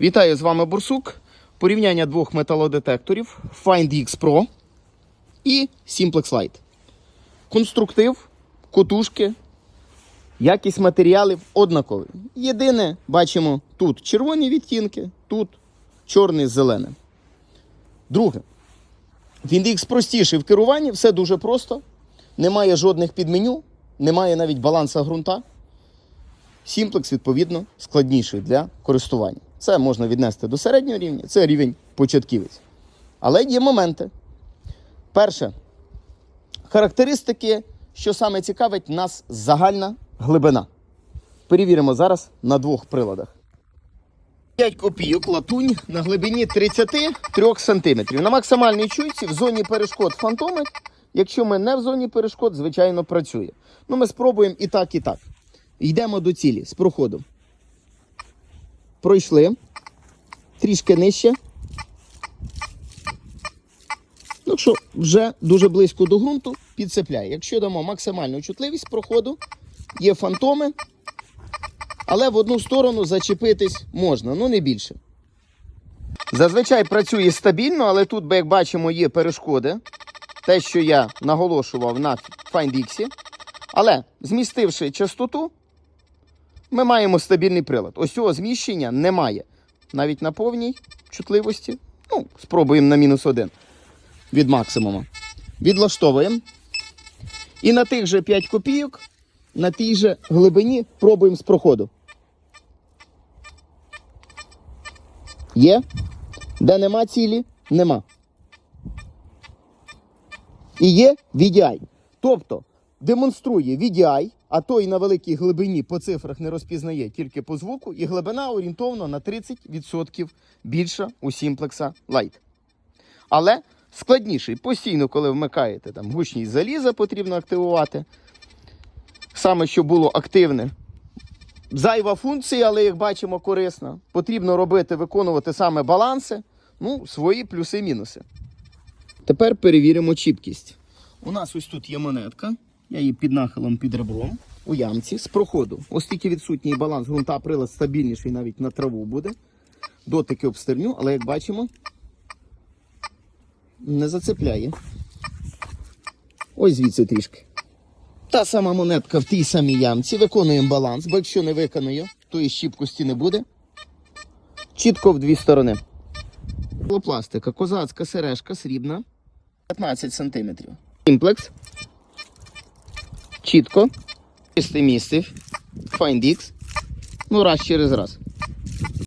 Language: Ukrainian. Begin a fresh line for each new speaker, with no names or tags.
Вітаю з вами Бурсук. Порівняння двох металодетекторів Find X Pro і Simplex Lite. Конструктив, котушки, якість матеріалів однакові. Єдине, бачимо тут червоні відтінки, тут чорний з зеленим. Друге. Find X простіший в керуванні, все дуже просто. Немає жодних підменю, немає навіть баланса ґрунта. Simplex, відповідно, складніший для користування. Це можна віднести до середнього рівня, це рівень початківець. Але є моменти. Перше, характеристики, що саме цікавить нас загальна глибина. Перевіримо зараз на двох приладах. 5 копійок латунь на глибині 33 см. На максимальній чуйці в зоні перешкод фантомить. Якщо ми не в зоні перешкод, звичайно, працює. Ну, ми спробуємо і так, і так. Йдемо до цілі з проходом. Пройшли. Трішки нижче. Ну, Якщо вже дуже близько до ґрунту, підцепляє. Якщо дамо максимальну чутливість проходу, є фантоми, але в одну сторону зачепитись можна, ну не більше. Зазвичай працює стабільно, але тут, як бачимо, є перешкоди. Те, що я наголошував на FindX. Але змістивши частоту, ми маємо стабільний прилад. Ось цього зміщення немає. Навіть на повній чутливості. Ну, спробуємо на мінус один від максимуму. Відлаштовуємо. І на тих же 5 копійок, на тій же глибині пробуємо з проходу. Є? Де нема цілі, нема. І є VDI. Тобто демонструє VDI, а той на великій глибині по цифрах не розпізнає тільки по звуку, і глибина орієнтовно на 30% більша у Simplex Lite. Але складніший. Постійно, коли вмикаєте там гучність заліза, потрібно активувати. Саме що було активне. Зайва функція, але як бачимо, корисна. Потрібно робити, виконувати саме баланси, ну, свої плюси-мінуси. Тепер перевіримо чіпкість. У нас ось тут є монетка. Я її під нахилом під ребром у ямці з проходу. Оскільки відсутній баланс ґрунта прилад стабільніший навіть на траву буде. Дотики обстерню, але як бачимо, не зацепляє. Ось звідси трішки. Та сама монетка в тій самій ямці. Виконуємо баланс, бо якщо не виконує, то і щіпкості не буде. Чітко в дві сторони. Пластика, козацька сережка срібна. 15 см. Simplex. Чітко. Чисте місце. FindX. Ну, раз через раз.